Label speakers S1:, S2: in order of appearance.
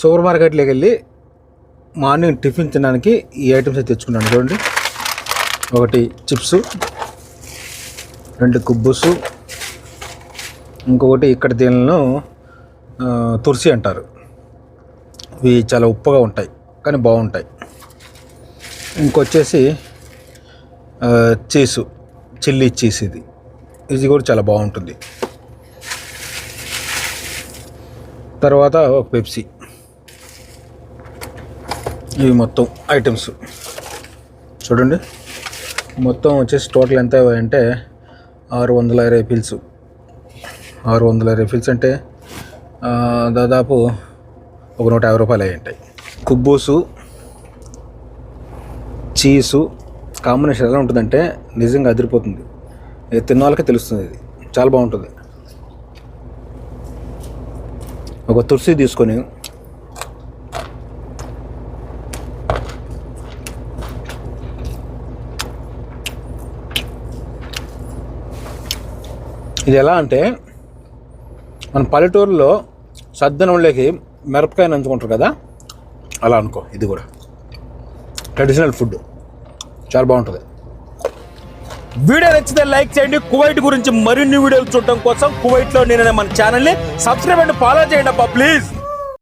S1: Super మార్కెట్లోకి వెళ్ళి morning tiffin తినడానికి ఈ ఐటమ్స్ అయితే తెచ్చుకున్నాను. చూడండి. ఒకటి చిప్స్ రెండు కుబ్బుసు ఇంకొకటి ఇక్కడ దీనిలో తులసి అంటారు. ఇవి చాలా ఉప్పుగా ఉంటాయి కానీ బాగుంటాయి. ఇంకొచ్చేసి చీసు చిల్లీ చీస్ ఇది. ఇది కూడా చాలా బాగుంటుంది. తర్వాత ఒక పెప్సీ. ఇవి మొత్తం ఐటమ్స్. చూడండి. మొత్తం వచ్చేసి టోటల్ ఎంత అంటే ఆరు వందల ఇరవై పిల్స్ ఆరు వందల ఇరవై పిల్స్ అంటే దాదాపు ఒక నూట యాభై రూపాయలు అయ్యి ఉంటాయి. కుబ్బూసు చీసు కాంబినేషన్ ఎలా ఉంటుందంటే నిజంగా అదిరిపోతుంది. ఇది తిన్న వాళ్ళకే తెలుస్తుంది ఇది. చాలా బాగుంటుంది. ఒక తులసి తీసుకొని ఇది ఎలా అంటే మన పల్లెటూరులో సద్దనంలోకి మిరపకాయ నంచుకుంటారు కదా? అలా అనుకో ఇది కూడా. ట్రెడిషనల్ ఫుడ్ చాలా బాగుంటుంది.
S2: వీడియో నచ్చితే లైక్ చేయండి. కువైట్ గురించి మరిన్ని వీడియోలు చూడటం కోసం కువైట్లో నేను మన ఛానల్ని సబ్స్క్రైబ్ అండ్ ఫాలో చేయండి అబ్బా ప్లీజ్.